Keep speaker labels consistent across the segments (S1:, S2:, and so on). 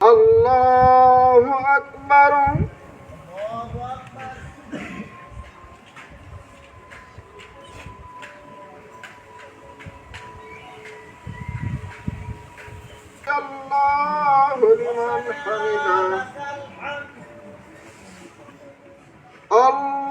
S1: আল্লাহু আকবার। আল্লাহু লিমান হামিদা আকবার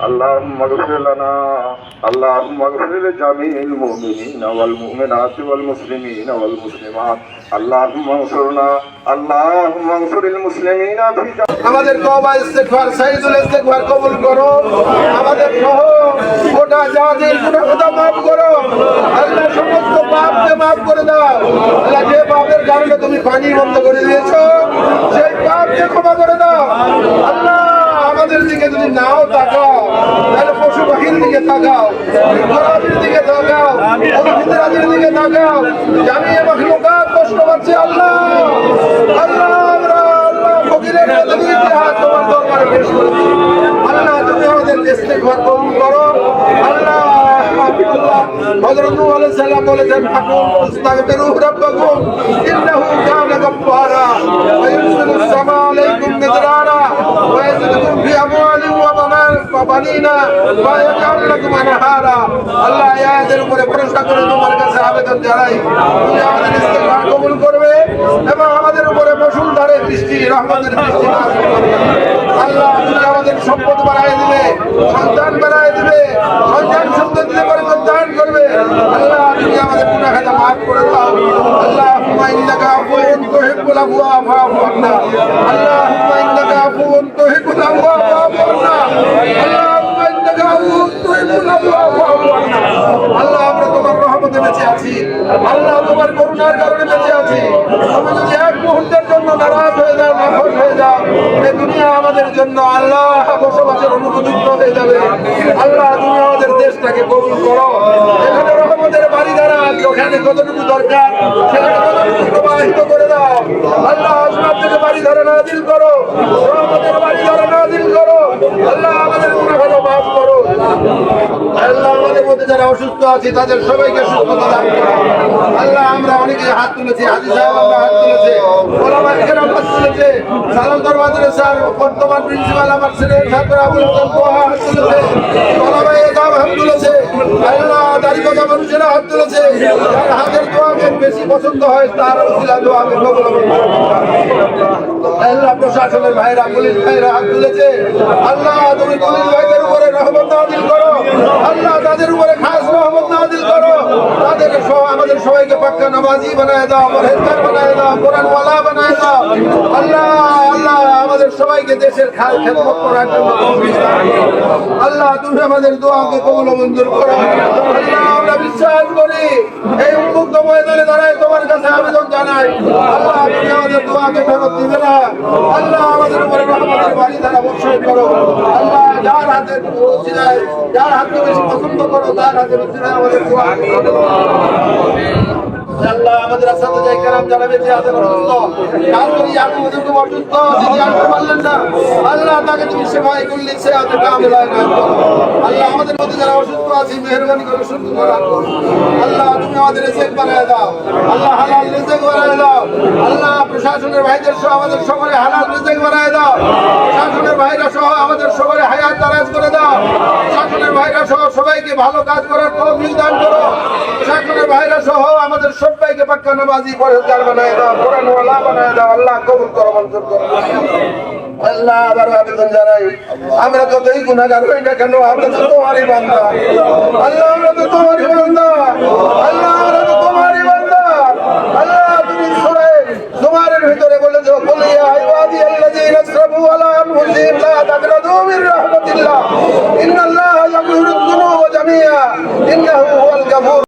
S1: اللهم اغفر لنا اللهم اغفر لجميع المؤمنين والمؤمنات والمسلمين والمسلمات اللهم انصرنا اللهم انصر المسلمين في আমাদের তওবা ইস্তেগফার সাইদুল ইস্তেগফার কবুল করো আমাদের সহ গোটা জাতির গুনাহ খোদা মাফ করো আল্লাহ সমস্ত পাপকে মাফ করে দাও আল্লাহ যে পাপের কারণে তুমি পানি বন্ধ করে দিয়েছো সেই পাপকে ক্ষমা করে দাও আল্লাহ আমাদের দিকে যদি নাও তাকাও তাহলে পশু পাখির দিকে তাকাও। গোলাপির দিকে তাকাও। অভিনেতাদের দিকে তাকাও। জানিয়ে মখলুকাত কষ্ট পাচ্ছে আল্লাহ? আল্লাহ আমরা আল্লাহ, ফকিরের মধ্যে দুইটি হাত তোমার দরবারে পেশ করেছি। আল্লাহ, তুমি আমাদের মিদরারা ওয়া ইয়াজিদুকুম ফি আমওয়ালিন ওয়া আল্লাহ কাছে আবেদন জানাই। আমাদের উপরে মুসুলধারে বৃষ্টি রহমতের বৃষ্টি আল্লাহ তুমি আমাদের সম্পদ বাড়ায় দিবে, সন্তান বাড়ায় দিবে, সন্তান সন্ততিতে বরকত দান করবে। আল্লাহ তুমি আমাদের খাতা মাফ করে দাও। আল্লাহুম্মা ইন্নাকা আফুউন তুহিব্বুল আফওয়া ফাআফু আন্না। আল্লাহুম্মা ইন্নাকা আফুউন তুহিব্বুল আফওয়া ফাআফু আন্না। আমাদের জন্য আল্লাহ আল্লাহ, তুমি আমাদের দেশটাকে কবুল করো। এখানে রহমতের দরকার প্রবাহিত করে দাও। আল্লাহ আসমান থেকে বাড়ি ধরে নাজিল করো। রহমতের বাড়ি ধরে নাজিল করো আল্লাহ আমাদের গুনাহগুলো মাফ করো আল্লাহ আমাদের মধ্যে যারা অসুস্থ আছে, তাদের সবাইকে সুস্থতা দান করো। আল্লাহ, আমরা অনেকে হাত তুলেছি, হাজি সাহেব আমরা হাত তুলেছে বর্তমান প্রিন্সিপাল আমার ছেলে হাত তুলেছে আল্লাহ মানুষেরা হাত তুলেছে হাতের বেশি পছন্দ হয়, তার প্রশাসনের ভাইরা, পুলিশ ভাইরা হাত তুলেছে, আল্লাহ, তুমি পুলিশ ভাইদের উপরে রহমত নাজিল করো আল্লাহ তাদের উপরে খাস রহমত নাজিল করো তাদের সহ আমাদের সবাইকে পাক্কা নামাজি বানায় দাও পরহেজগার বানায় দাও কোরআন ওয়ালা বানায় দাও। আল্লাহ আল্লাহ, আমাদের সবাইকে দেশের খাল খেদমত করার জন্য। আল্লাহ, তুমি আমাদের দোয়াকে কবুল মঞ্জুর করো। আল্লাহ, আমরা বিশ্বাস করি, এই উন্মুক্ত ময়দানে দাঁড়ায় তোমার কাছে আবেদন জানাই। আল্লাহ, তুমি আমাদের দোয়াকে ফেরত দিবে না। আল্লাহ, আমাদের উপরে রহমতের বাড়ি দ্বারা বর্ষণ করো। আল্লাহ যার হাতকে বেশি পছন্দ করো, তার দোয়া আল্লাহ আমাদের না। আল্লাহ তাকে তুমি আল্লাহ আমাদের মধ্যে যারা অসুস্থ আছে, মেহরবানি আল্লাহ তুমি আমাদের রেজেক বানায় দাও। আল্লাহ হালাল রেজেক বানায় দাও। আল্লাহ প্রশাসনের ভাইদের আমাদের সকলে হালাল রেজেক বানায় দাও প্রশাসনের ভাইরা সহ আমাদের সকলে হায়াত দারাজ করে দাও প্রশাসনের ভাইরা সবাইকে ভালো কাজ করার তৌফিক দান করো। প্রশাসনের ভাইরা সহ আমাদের সবাইকে পাক্কা নামাজি পরেজগার বানায় দাও কোরআন ওয়ালা বানায় দাও, আল্লাহ কবুল করো, মঞ্জুর করো। আল্লাহ আবার আবেদন জানাই, আমরা যতই গুণাগার হই না কেন, আমরা তো তোমারই বান্দা। আল্লাহ, আমরা তো তোমারই বান্দা।